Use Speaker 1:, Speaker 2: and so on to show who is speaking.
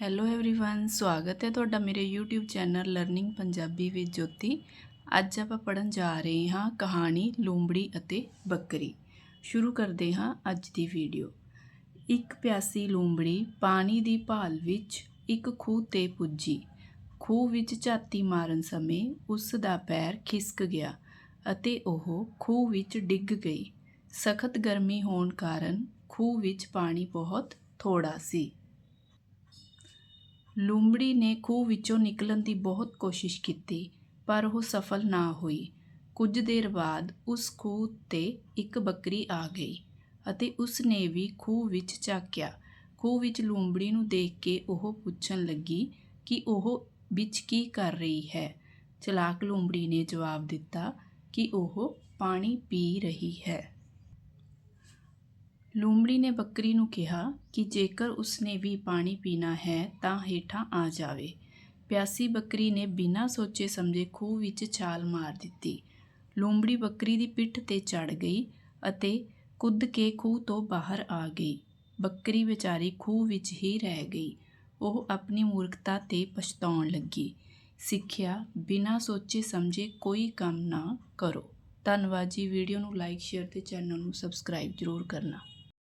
Speaker 1: Hello everyone ਸਵਾਗਤ ਹੈ ਤੁਹਾਡਾ ਮੇਰੇ YouTube channel learning Punjabi with Jyoti ਅੱਜ ਆਪਾਂ ਪੜਨ ਜਾ ਰਹੇ ਹਾਂ ਕਹਾਣੀ ਲੂੰਬੜੀ ਅਤੇ ਬੱਕਰੀ ਸ਼ੁਰੂ ਕਰਦੇ ਹਾਂ ਅੱਜ ਦੀ ਵੀਡੀਓ ਇੱਕ ਪਿਆਸੀ ਲੂੰਬੜੀ ਪਾਣੀ ਦੀ ਭਾਲ ਵਿੱਚ ਇੱਕ ਖੂਹ ਤੇ ਪੁੱਜੀ ਖੂਹ ਵਿੱਚ ਝਾਤੀ ਮਾਰਨ ਸਮੇਂ ਉਸ ਦਾ ਪੈਰ ਖਿਸਕ ਗਿਆ ਅਤੇ ਉਹ ਖੂਹ ਵਿੱਚ ਡਿੱਗ ਗਈ ਸਖਤ ਗਰਮੀ ਹੋਣ ਕਾਰਨ ਖੂਹ ਵਿੱਚ ਪਾਣੀ ਬਹੁਤ ਥੋੜਾ ਸੀ ਲੂੰਬੜੀ ਨੇ ਖੂਹ ਵਿੱਚੋਂ ਨਿਕਲਣ ਦੀ ਬਹੁਤ ਕੋਸ਼ਿਸ਼ ਕੀਤੀ, ਪਰ ਉਹ ਸਫਲ ਨਾ ਹੋਈ। ਕੁਝ ਦੇਰ ਬਾਅਦ ਉਸ ਖੂਹ ਤੇ ਇੱਕ ਬੱਕਰੀ ਆ ਗਈ ਅਤੇ ਉਸ ਨੇ ਵੀ ਖੂਹ ਵਿੱਚ ਝਾਕਿਆ। ਖੂਹ ਵਿੱਚ ਲੂੰਬੜੀ ਨੂੰ ਦੇਖ ਕੇ ਉਹ ਪੁੱਛਣ ਲੱਗੀ ਕਿ ਉਹ ਵਿੱਚ ਕੀ ਕਰ ਰਹੀ ਹੈ। ਚਲਾਕ ਲੂੰਬੜੀ ਨੇ ਜਵਾਬ ਦਿੱਤਾ ਕਿ ਉਹ ਪਾਣੀ ਪੀ ਰਹੀ ਹੈ। ਲੂੰਬੜੀ ਨੇ ਬੱਕਰੀ ਨੂੰ ਕਿਹਾ ਕਿ ਜੇਕਰ ਉਸਨੇ ਵੀ ਪਾਣੀ ਪੀਣਾ ਹੈ ਤਾਂ ਹੇਠਾਂ ਆ ਜਾਵੇ। ਪਿਆਸੀ ਬੱਕਰੀ ਨੇ ਬਿਨਾਂ ਸੋਚੇ ਸਮਝੇ ਖੂਹ ਵਿੱਚ ਛਾਲ ਮਾਰ ਦਿੱਤੀ। ਲੂੰਬੜੀ ਬੱਕਰੀ ਦੀ ਪਿੱਠ ਤੇ ਚੜ ਗਈ ਅਤੇ ਕੁੱਦ ਕੇ ਖੂਹ ਤੋਂ ਬਾਹਰ ਆ ਗਈ। ਬੱਕਰੀ ਵਿਚਾਰੀ ਖੂਹ ਵਿੱਚ ਹੀ ਰਹਿ ਗਈ। ਉਹ ਆਪਣੀ ਮੂਰਖਤਾ ਤੇ ਪਛਤਾਉਣ ਲੱਗੀ। ਸਿੱਖਿਆ, ਬਿਨਾਂ ਸੋਚੇ ਸਮਝੇ ਕੋਈ ਕੰਮ ਨਾ ਕਰੋ। ਧੰਨਵਾਦ ਜੀ। ਵੀਡੀਓ ਨੂੰ ਲਾਈਕ, ਸ਼ੇਅਰ ਤੇ ਚੈਨਲ ਨੂੰ ਸਬਸਕ੍ਰਾਈਬ ਜ਼ਰੂਰ ਕਰਨਾ।